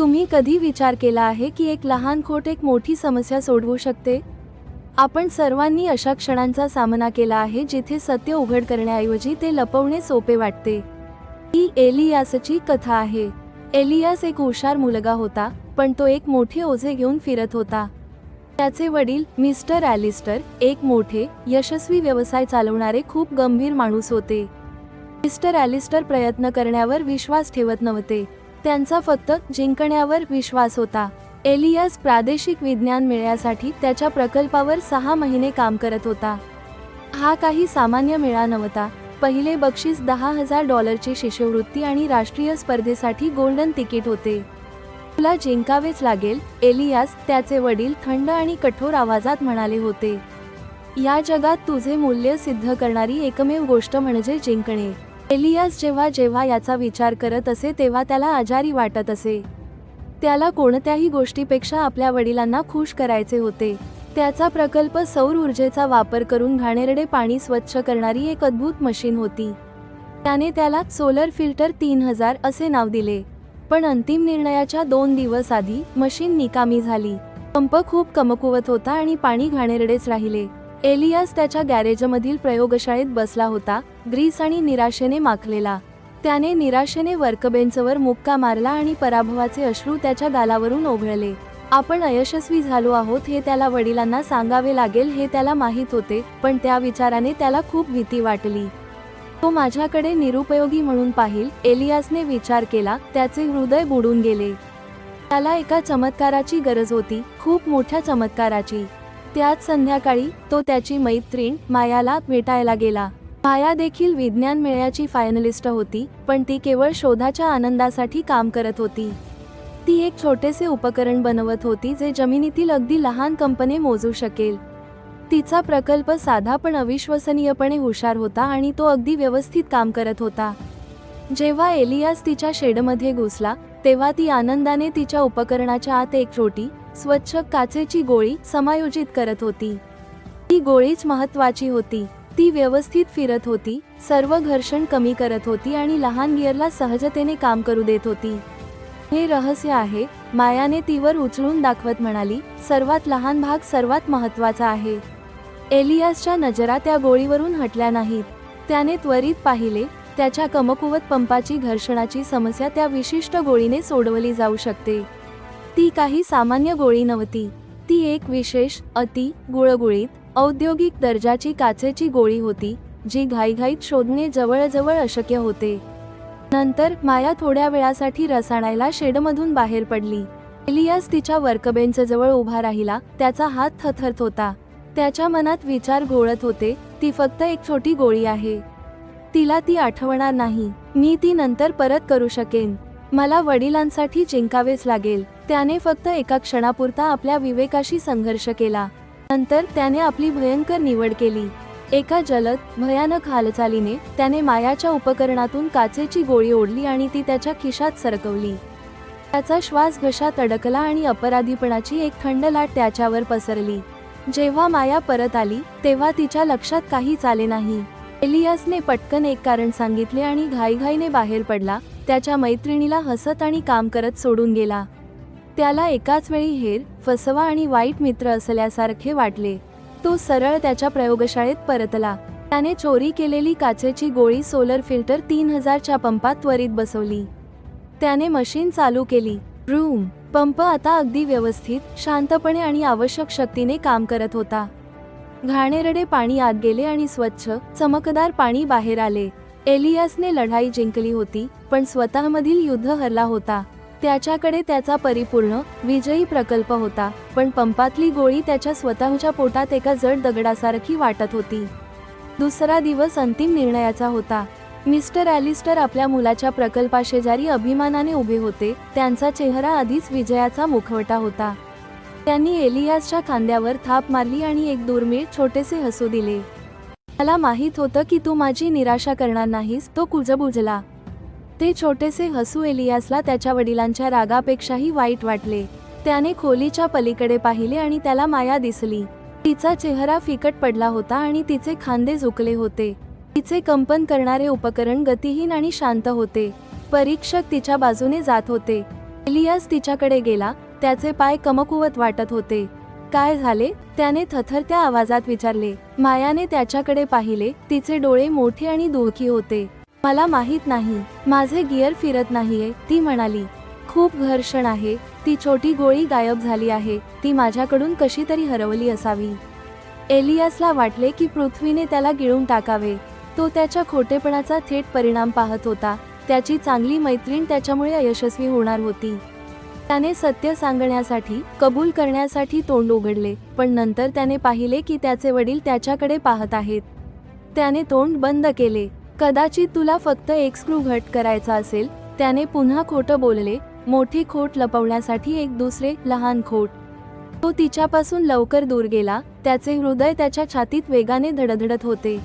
तुम्ही कधी विचार केला आहे की एक लहान खोट एक मोठी समस्या सोडवू शकते? आपण सर्वांनी अशा क्षणांचा सामना केला आहे जिथे सत्य उघड करण्याऐवजी ते लपवणे सोपे वाटते. ही एलियासची कथा आहे. एलियास एक हुशार मुलगा होता पण तो एक मोठे ओझे घेऊन फिरत होता. त्याचे वडील मिस्टर ॲलिस्टर एक मोठे यशस्वी व्यवसाय चालवणारे खूप गंभीर माणूस होते. मिस्टर ॲलिस्टर प्रयत्न करण्यावर विश्वास ठेवत नव्हते. त्यांचा फक्त जिंकण्यावर विश्वास होता. एलियास प्रादेशिक विज्ञान मेळ्यासाठी त्याच्या प्रकल्पावर सहा महिने काम करत होता. हा काही सामान्य मेळा नव्हता. पहिले बक्षीस दहा हजार डॉलरची शिष्यवृत्ती आणि राष्ट्रीय स्पर्धेसाठी गोल्डन तिकीट होते. तुला जिंकावेच लागेल एलियास त्याचे वडील थंड आणि कठोर आवाजात म्हणाले होते. या जगात तुझे मूल्य सिद्ध करणारी एकमेव गोष्ट म्हणजे जिंकणे. एलियास जेव्हा जेव्हा याचा विचार करत असे तेव्हा त्याला आजारी वाटत असे. त्याला कोणत्याही गोष्टीपेक्षा आपल्या वडिलांना खुश करायचे होते. त्याचा प्रकल्प सौर ऊर्जेचा वापर करून घाणेरडे पाणी स्वच्छ करणारी एक अद्भुत मशीन होती. त्याने त्याला सोलर फिल्टर तीन हजार असे नाव दिले. पण अंतिम निर्णयाच्या दोन दिवस आधी मशीन निकामी झाली. पंप खूप कमकुवत होता आणि पाणी घाणेरडेच राहिले. एलियास त्याच्या गॅरेजमधील प्रयोगशाळेत बसला होता ग्रीस आणि निराशेने माखलेला. त्याने निराशेने वर्कबेंचवर मुक्का मारला आणि पराभवाचे अश्रू त्याच्या गालावरून ओघळले. आपण अयशस्वी झालो आहोत हे त्याला वडिलांना सांगावे लागेल हे त्याला माहीत होते पण त्या विचाराने त्याला खूप भीती वाटली. तो माझ्याकडे निरुपयोगी म्हणून पाहिल एलियासने विचार केला त्याचे हृदय बुडून गेले. त्याला एका चमत्काराची गरज होती खूप मोठ्या चमत्काराची. त्याच संध्याकाळी तो त्याची मैत्रीण मायाला भेटायला गेला. माया देखील विज्ञान मेळ्याची फायनलिस्ट होती पण ती केवळ शोधाच्या आनंदासाठी काम करत होती. ती एक छोटेसे उपकरण बनवत होती जे जमिनीतील अगदी लहान कंपने मोजू शकेल. तिचा प्रकल्प साधा पण अविश्वसनीयपणे हुशार होता आणि तो अगदी व्यवस्थित काम करत होता. जेव्हा एलियास तिच्या शेडमध्ये घुसला तेव्हा ती आनंदाने तिच्या उपकरणाच्या आत एक छोटी स्वच्छ काचेची गोळी समायोजित करत होती. ती गोळीच महत्वाची होती. ती व्यवस्थित फिरत होती सर्व घर्षण कमी करत होती आणि लहान गिअरला सहजतेने काम करू देत होती. हे रहस्य आहे मायाने तीवर उचलून दाखवत म्हणाली सर्वात लहान भाग सर्वात महत्त्वाचा आहे. एलियासच्या नजरा त्या गोळीवरून हटल्या नाहीत. त्याने त्वरित पाहिले त्याच्या कमकुवत पंपाची घर्षणाची समस्या त्या विशिष्ट गोळीने सोडवली जाऊ शकते. ती काही सामान्य गोळी नव्हती. ती एक विशेष अति गुळगुळीत औद्योगिक दर्जाची काचेची गोळी होती जी घाईघाईत शोधणे जवळजवळ अशक्य होते. नंतर माया थोड्या वेळासाठी रसाणायला शेडमधून बाहेर पडली. एलियास तिच्या वर्कबेंचजवळ उभा राहिला त्याचा हात थरथरत होता. त्याच्या मनात विचार घोळत होते ती फक्त एक छोटी गोळी आहे. तिला ती आठवणार नाही. मी ती नंतर परत करू शकेन. मला वडिलांसाठी जिंकावेच लागेल. त्याने फक्त एका क्षणापुरता आपल्या विवेकाशी संघर्ष केला. नंतर त्याने आपली भयंकर निवड केली. एका जलद भयानक हालचालीने त्याने मायाच्या उपकरणातून काचेची गोळी ओढली आणि ती त्याच्या खिशात सरकवली. त्याचा श्वास घशात अडकला आणि अपराधीपणाची एक थंड लाट त्याच्यावर पसरली. जेव्हा माया परत आली तेव्हा तिच्या लक्षात काहीच आले नाही. एलियासने पटकन एक कारण सांगितले आणि घाईघाईने बाहेर पडला. त्याच्या मैत्रिणीला हसत आणि काम करत सोडून गेला. त्याला एकाच वेळी हेर फसवा आणि वाईट मित्र असल्यासारखे वाटले. तो सरळ त्याच्या प्रयोगशाळेत परतला. त्याने चोरी केलेली काचेची गोळी सोलर फिल्टर तीन हजारच्या पंपात त्वरित बसवली. त्याने मशीन चालू केली. रूम पंप आता अगदी व्यवस्थित शांतपणे आणि आवश्यक शक्तीने काम करत होता. घाणेरडे पाणी आत गेले आणि स्वच्छ चमकदार पाणी बाहेर आले. एलियासने लढाई जिंकली होती पण स्वतःमधील युद्ध हरला होता. त्याच्याकडे त्याचा परिपूर्ण विजयी प्रकल्प होता पण पंपातली गोळी त्याच्या स्वतःच्या पोटात एका जड दगडासारखी वाटत होती. दुसरा दिवस अंतिम निर्णयाचा होता. मिस्टर ॲलिस्टर आपल्या मुलाच्या प्रकल्पाशेजारी अभिमानाने उभे होते त्यांचा चेहरा आधीच विजयाचा मुखवटा होता. त्यांनी एलियासच्या खांद्यावर थाप मारली आणि एक दुर्मिळ छोटेसे हसू दिले. मला माहीत होतं की तू माझी निराशा करणार नाहीस तो कुजबुजला. ते छोटेसे हसू एलियासला त्याच्या वडिलांच्या रागापेक्षाही वाईट वाटले. त्याने खोलीच्या पलीकडे पाहिले आणि त्याला माया दिसली. तिचा चेहरा फिकट पडला होता आणि तिचे खांदे झुकले होते. तिचे कंपन करणारे उपकरण गतिहीन आणि शांत होते. परीक्षक तिच्या बाजूने जात होते. एलियास तिच्याकडे गेला त्याचे पाय कमकुवत वाटत होते. काय झाले? त्याने थथरत्या आवाजात विचारले मायाने त्याच्याकडे पाहिले तिचे डोळे मोठे आणि दुःखी होते. मला माहीत नाही माझे गिअर फिरत नाहीये ती म्हणाली. खूप घर्षण आहे ती छोटी गोळी गायब झाली आहे ती माझ्याकडून कशी तरी हरवली असावी. एलियासला वाटले की पृथ्वीने त्याला गिळून टाकावे. तो त्याच्या खोटेपणाचा थेट परिणाम पाहत होता. त्याची चांगली मैत्रीण त्याच्यामुळे अयशस्वी होणार होती. त्याने सत्य सांगण्यासाठी कबूल करण्यासाठी तोंड उघडले पण नंतर त्याने पाहिले की त्याचे वडील त्याच्याकडे पाहत आहेत. त्याने तोंड बंद केले. कदाचित तुला फक्त एक स्क्रू घट करायचा असेल त्याने पुन्हा खोटं बोलले मोठी खोट लपवण्यासाठी एक दुसरे लहान खोट. तो तिच्यापासून लवकर दूर गेला त्याचे हृदय त्याच्या छातीत वेगाने धडधडत होते.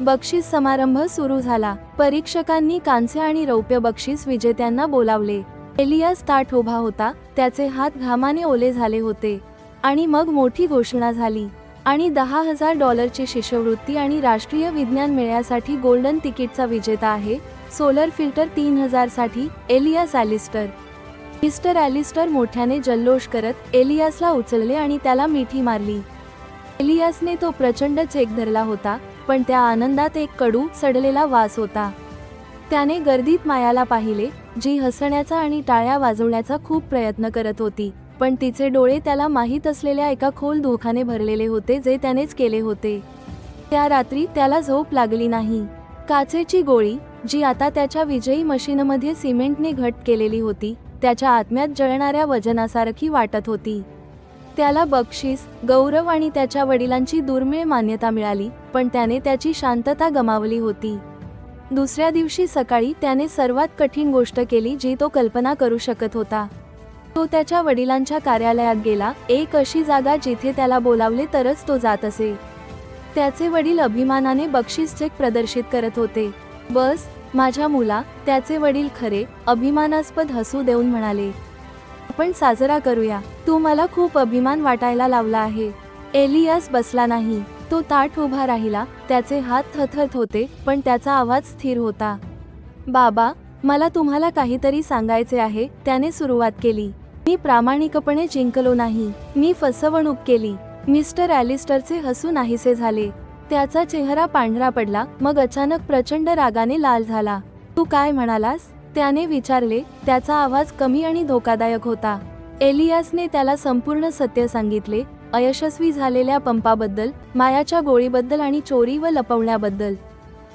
बक्षीस समारंभ सुरू झाला. परीक्षकांनी कांस्य आणि रौप्य बक्षीस विजेत्यांना बोलावले. एलियास ताठ उभा होता. त्याचे हात घामाने ओले झाले होते आणि मग मोठी घोषणा झाली आणि दहा हजार डॉलरची शिष्यवृत्ती आणि राष्ट्रीय विज्ञान मेळ्यासाठी गोल्डन तिकीटचा विजेता आहे. सोलर फिल्टर तीन हजारसाठी एलियास ॲलिस्टर. मिस्टर ॲलिस्टर मोठ्याने जल्लोष करत एलियासला उचलले आणि त्याला मिठी मारली. एलियासने तो प्रचंड चेक धरला होता पण त्या आनंदात एक कडू सडलेला वास होता. त्याने गर्दीत मायाला पाहिले जी हसण्याचा आणि टाळ्या वाजवण्याचा खूप प्रयत्न करत होती. पण तिचे डोळे त्याला माहीत असलेल्या एका खोल धोखाने भरलेले होते जे त्यानेच केले होते. त्या रात्री त्याला झोप लागली नाही. काचेची गोळी जी आता त्याच्या विजयी मशीनमध्ये सिमेंटने घट केलेली होती त्याच्या आत्म्यात जळणाऱ्या वजनासारखी वाटत होती. त्याला बक्षीस गौरव आणि त्याच्या वडिलांची दुर्मिळ मान्यता मिळाली पण त्याने त्याची शांतता गमावली होती. दुसऱ्या दिवशी सकाळी त्याने सर्वात कठीण गोष्ट केली जी तो कल्पना करू शकत होता. तो त्याच्या वडिलांच्या कार्यालयात गेला एक अशी जागा जिथे त्याला बोलावले तरच तो जात असे. त्याचे वडील अभिमानाने बक्षीस चेक प्रदर्शित करत होते. बस माझ्या मुला त्याचे वडील खरे अभिमानास्पद हसू देऊन म्हणाले. आपण साजरा करूया. तू मला खूप अभिमान वाटायला लावला आहे. एलियास बसला नाही. तो ताठ उभा राहिला. त्याचे हात थथरत होते पण त्याचा आवाज स्थिर होता. बाबा मला तुम्हाला काहीतरी सांगायचे आहे. त्याने सुरुवात केली. मी प्रामाणिकपणे जिंकलो नाही. मी फसवणूक केली. मिस्टर ॲलिस्टरचे हसू नाहीसे झाले. त्याचा चेहरा पांढरा पडला. मग अचानक प्रचंड रागाने लाल झाला. तू काय म्हणालास? त्याने विचारले. त्याचा आवाज कमी आणि धोकादायक होता. एलियासने त्याला संपूर्ण सत्य सांगितले. अयशस्वी झालेल्या पंपाबद्दल मायाच्या गोळीबद्दल आणि चोरी व लपवण्याबद्दल.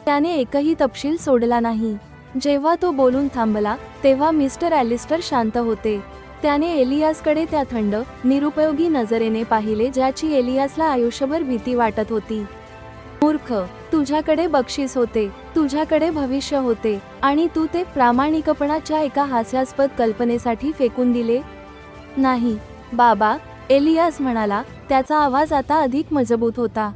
त्याने एकही तपशील सोडला नाही. जेव्हा तो बोलून थांबला तेव्हा मिस्टर ॲलिस्टर शांत होते. त्याने एलियासकडे त्या थंड निरुपयोगी नजरेने पाहिले ज्याची एलियासला आयुष्यभर भीती वाटत होती. मूर्ख तुझ्याकडे बक्षीस होते तुझ्याकडे भविष्य होते आणि तू ते प्रामाणिकपणाच्या एका हास्यास्पद कल्पनेसाठी फेकून दिले? नाही बाबा एलियास म्हणाला त्याचा आवाज आता अधिक मजबूत होता.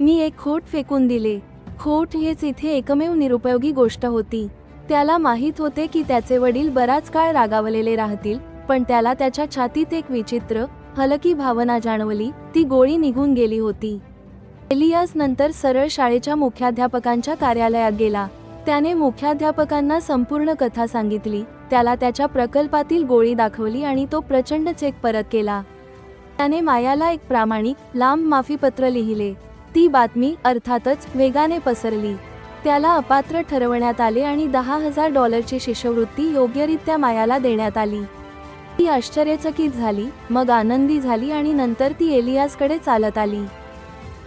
मी एक खोट फेकून दिले. खोट हेच इथे एकमेव निरुपयोगी गोष्ट होती. त्याला माहीत होते की त्याचे वडील बराच काळ रागावलेले राहतील पण त्याला त्याच्या छातीत एक विचित्र हलकी भावना जाणवली ती गोळी निघून गेली होती. एलियास नंतर सरळ शाळेच्या मुख्याध्यापकांच्या कार्यालयात गेला. त्याने मुख्याध्यापकांना संपूर्ण कथा सांगितली त्याला त्याच्या प्रकल्पातील गोळी दाखवली आणि तो प्रचंड चेक परत केला. त्याने मायाला एक प्रामाणिक लांब माफीपत्र लिहिले. ती बातमी अर्थातच वेगाने पसरली. त्याला अपात्र ठरवण्यात आले आणि दहा हजार डॉलरची शिष्यवृत्ती योग्यरित्या मायाला देण्यात आली. ती आश्चर्यचकित झाली मग आनंदी झाली आणि नंतर ती एलियासकडे चालत आली.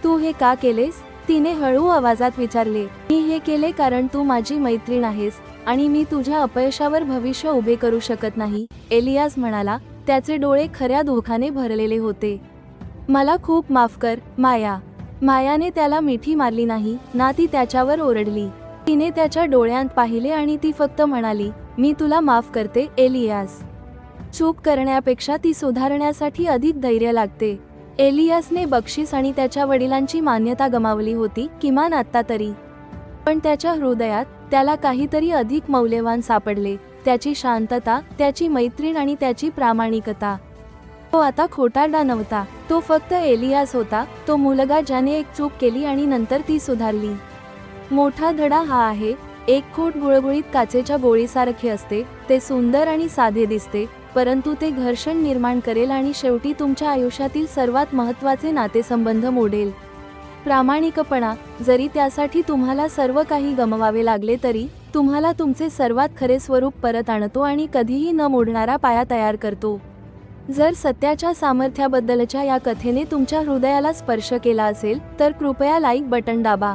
तू हे का केलेस? तिने हळू आवाजात विचारले. मी हे केले कारण तू माझी मैत्रीण आहेस आणि मी तुझ्या अपयशावर भविष्य उभे करू शकत नाही एलियास म्हणाला. त्याचे डोळे खऱ्या धोखाने भरलेले होते. मला खूप माफ कर माया. मायाने त्याला मिठी मारली नाही ना ती त्याच्यावर ओरडली. तिने त्याच्या डोळ्यांत पाहिले आणि ती फक्त म्हणाली मी तुला माफ करते एलियास. चूक करण्यापेक्षा ती सुधारण्यासाठी अधिक धैर्य लागते. एलियासने बक्षीस आणि त्याच्या वडिलांची मान्यता गमावली होती किमान आत्ता तरी. पण त्याच्या हृदयात त्याला काहीतरी अधिक मौल्यवान सापडले. त्याची शांतता त्याची मैत्रीण आणि त्याची प्रामाणिकता. तो आता खोटारडा नव्हता. तो फक्त एलियास होता. तो मुलगा ज्याने एक चूक केली आणि नंतर ती सुधारली. मोठा धडा हा आहे. एक खोट गुळगुळीत काचेच्या गोळीसारखे असते. ते सुंदर आणि साधे दिसते. परंतु ते घर्षण निर्माण करेल आणि शेवटी तुमच्या आयुष्यातील सर्वात महत्त्वाचे नातेसंबंध मोडेल. प्रामाणिकपणा जरी त्यासाठी तुम्हाला सर्व काही गमवावे लागले तरी तुम्हाला तुमचे सर्वात खरे स्वरूप परत आणतो आणि कधीही न मोडणारा पाया तयार करतो. जर सत्याच्या सामर्थ्याबद्दलच्या या कथेने तुमच्या हृदयाला स्पर्श केला असेल तर कृपया लाईक बटन दाबा.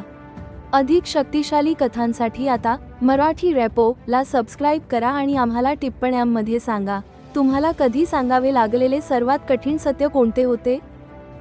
अधिक शक्तिशाली कथांसाठी आता मराठी रॅपो ला सबस्क्राईब करा आणि आम्हाला टिप्पण्यांमध्ये सांगा. तुम्हाला कधी सांगावे लागलेले सर्वात कठीण सत्य कोणते होते?